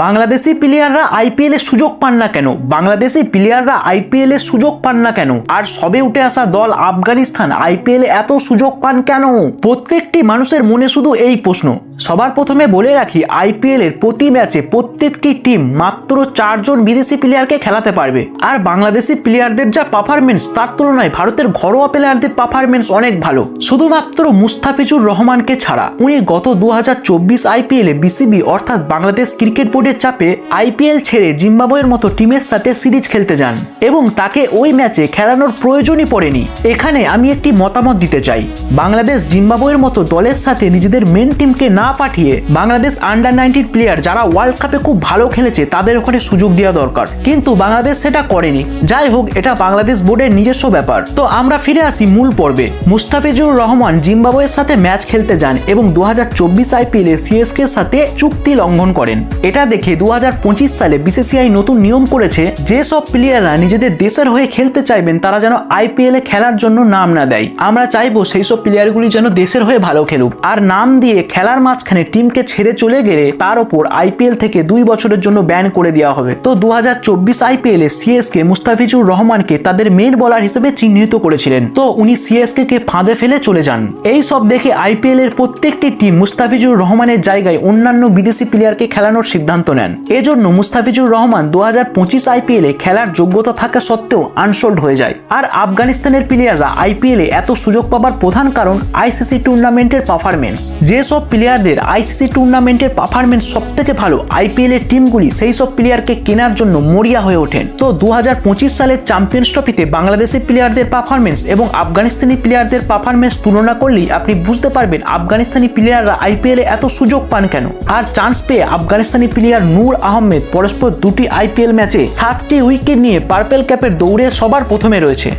বাংলাদেশি প্লেয়াররা আইপিএল সুযোগ পান না কেন? বাংলাদেশি প্লেয়াররা আইপিএল সুযোগ পান না কেন? আর সবে উঠে আসা দল আফগানিস্তান আইপিএল এত সুযোগ পান কেন? প্রত্যেকটি মানুষের মনে শুধু এই প্রশ্ন। সবার প্রথমে বলে রাখি আইপিএল এর প্রতি ম্যাচে প্রত্যেকটি টিম মাত্র চারজন বিদেশি প্লেয়ারকে খেলাতে পারবে। আর বাংলাদেশি প্লেয়ারদের যা পারফরমেন্স তার তুলনায় ভারতের ঘরোয়া প্লেয়ারদের পারফরমেন্স অনেক ভালো। শুধুমাত্র মুস্তাফিজুর রহমানকে ছাড়া উনি গত দু হাজার চব্বিশ আইপিএল বিসিবি অর্থাৎ বাংলাদেশ ক্রিকেট বোর্ডের চাপে আইপিএল ছেড়ে জিম্বাবুয়ের মতো টিমের সাথে সিরিজ খেলতে যান এবং তাকে ওই ম্যাচে খেলানোর প্রয়োজনই পড়েনি। এখানে আমি একটি মতামত দিতে চাই। বাংলাদেশ জিম্বাবুয়ের মতো দলের সাথে নিজেদের মেন টিমকে না পাঠিয়ে বাংলাদেশ আন্ডার নাইনটিন প্লেয়ার যারা ওয়ার্ল্ড কাপে খুব ভালো খেলেছে, তাদের ওখানে সুযোগ দেওয়া দরকার। কিন্তু বাংলাদেশ সেটা করেনি। যাই হোক, এটা বাংলাদেশ বোর্ডের নিজস্ব ব্যাপার। তো আমরা ফিরে আসি মূল পর্বে। মুস্তাফিজুর রহমান জিম্বাবুয়ের সাথে ম্যাচ খেলতে যান এবং দু হাজার চব্বিশ আইপিএলে সাথে চুক্তি লঙ্ঘন করেন। এটা দেখে দু হাজার পঁচিশ সালে বিসিসিআই নতুন নিয়ম করেছে, যে সব প্লেয়াররা নিজেদের দেশের হয়ে খেলতে চাইবেন, তারা যেন আইপিএল খেলার জন্য নাম না দেয়। আমরা চাইব সেই সব প্লেয়ারগুলি যেন দেশের হয়ে ভালো খেলুক। আর নাম দিয়ে খেলার মাঝখানে টিমকে ছেড়ে চলে গেলে তার ওপর আইপিএল থেকে দুই বছরের জন্য ব্যান করে দেওয়া হবে। তো দু হাজার চব্বিশ আইপিএল সিএসকে মুস্তাফিজুর রহমানকে তাদের মেন বলার হিসেবে চিহ্নিত করেছিলেন। তো উনি সিএসকে কে ফাঁদে ফেলে চলে যান। এই সব দেখে আইপিএল এর প্রত্যেকটি টিম মুস্তাফিজুর রহমানের জায়গায় অন্যান্য বিদেশি প্লেয়ারকে খেলানোর সিদ্ধান্ত নেন। এজন্য মুস্তাফিজুর রহমান দু হাজার পঁচিশ আইপিএল খেলার যোগ্যতা থাকা সত্ত্বেও আনসোল্ড হয়ে যায়। আর আফগানিস্তানের প্লেয়াররা আইপিএল এত সুযোগ পাবার প্রধান কারণ আইসিসি টুর্নামেন্টের পারফরমেন্স যেসব প্লেয়ারদের আইসিসি টুর্নামেন্টের পারফরমেন্স সব থেকে ভালো আইপিএল এর টিমগুলি সেই সব প্লেয়ারকে কেনার জন্য মরিয়া হয়ে ওঠেন। তো দু হাজার পঁচিশ সালের চ্যাম্পিয়ন্স ট্রফিতে বাংলাদেশি প্লেয়ারদের পারফরমেন্স এবং আফগানিস্তানি প্লেয়ারদের পারফরমেন্স তুলনা করলেই আপনি বুঝতে পারবেন আফগানিস্তানি প্লেয়াররা আইপিএল এ এত সুযোগ পান কেন। আর চান্স পেয়ে আফগানিস্তানি প্লেয়ার নূর আহমেদ পরস্পর দুটি আইপিএল ম্যাচে সাতটি উইকেট নিয়ে পার্পেল ক্যাপের দৌড়ে সবার প্রথমে রয়েছে।